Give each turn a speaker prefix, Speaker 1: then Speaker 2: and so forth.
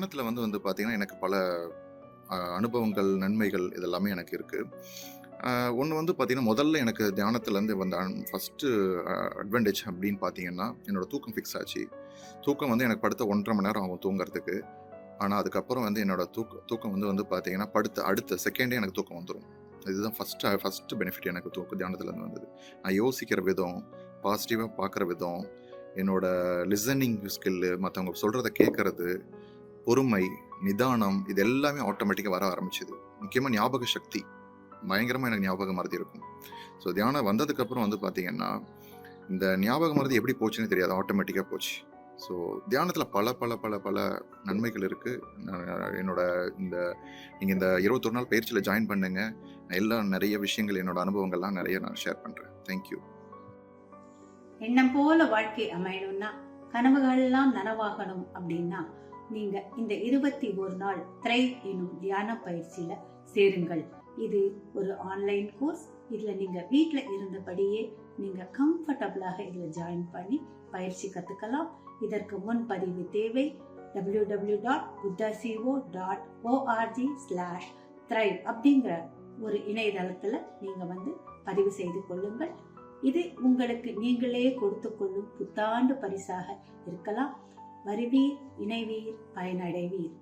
Speaker 1: தியானத்தில் வந்து வந்து பார்த்தீங்கன்னா எனக்கு பல அனுபவங்கள் நன்மைகள் இதெல்லாமே எனக்கு இருக்குது ஒன்று வந்து பார்த்தீங்கன்னா முதல்ல எனக்கு தியானத்துலேருந்து வந்த ஃபஸ்ட்டு அட்வான்டேஜ் அப்படின்னு பார்த்தீங்கன்னா என்னோடய தூக்கம் ஃபிக்ஸ் ஆச்சு. தூக்கம் வந்து எனக்கு படுத்த ஒன்றரை மணி நேரம் ஆகும் தூங்குறதுக்கு. ஆனால் அதுக்கப்புறம் வந்து என்னோட தூக்க தூக்கம் வந்து வந்து பார்த்தீங்கன்னா படுத்த அடுத்த செகண்டே எனக்கு தூக்கம் வந்துடும் இதுதான் ஃபஸ்ட்டு ஃபஸ்ட்டு பெனிஃபிட் எனக்கு தூக்க தியானத்துலேருந்து வந்தது. நான் யோசிக்கிற விதம் பாசிட்டிவாக பார்க்குற விதம் என்னோட லிசனிங் ஸ்கில்லு மற்றவங்க சொல்கிறத கேட்கறது பொறுமை நிதானம் இது எல்லாமே ஆட்டோமேட்டிக்காக வர ஆரம்பிச்சுது. முக்கியமாக ஞாபக சக்தி பயங்கரமாக எனக்கு ஞாபக மருதி இருக்கும். ஸோ தியானம் வந்ததுக்கப்புறம் வந்து பார்த்தீங்கன்னா இந்த ஞாபக மருதி எப்படி போச்சுன்னு தெரியாது ஆட்டோமேட்டிக்காக போச்சு. ஸோ தியானத்தில் பல பல பல பல நன்மைகள் இருக்குது என்னோட இந்த நீங்கள் இந்த இருபத்தொரு நாள் பயிற்சியில் ஜாயின் பண்ணுங்கள் நான் எல்லாம் நிறைய விஷயங்கள் என்னோட அனுபவங்கள்லாம் நிறைய நான் ஷேர் பண்ணுறேன் தேங்க்யூ
Speaker 2: எண்ணம் போல வாழ்க்கை அமையணும்னா கனவுகள்லாம் நனவாகணும் அப்படின்னா நீங்க இந்த இருபத்தி ஒரு நாள் த்ரை எனும் தியான பயிற்சியில சேருங்கள். இது ஒரு ஆன்லைன் கோர்ஸ் இதுல நீங்க வீட்டில் இருந்தபடியே நீங்க கம்ஃபர்டபுளாக இதுல ஜாயின் பண்ணி பயிற்சி கத்துக்கலாம். இதற்கு முன்பதிவு தேவை W W dot புத்தாசிஓ dot O R G slash த்ரை அப்படிங்கிற ஒரு இணையதளத்துல நீங்க வந்து பதிவு செய்து கொள்ளுங்கள். இது உங்களுக்கு நீங்களே கொடுத்து கொள்ளும் புத்தாண்டு பரிசாக இருக்கலாம். வருவீர் இணைவீர் பயனடைவீர்.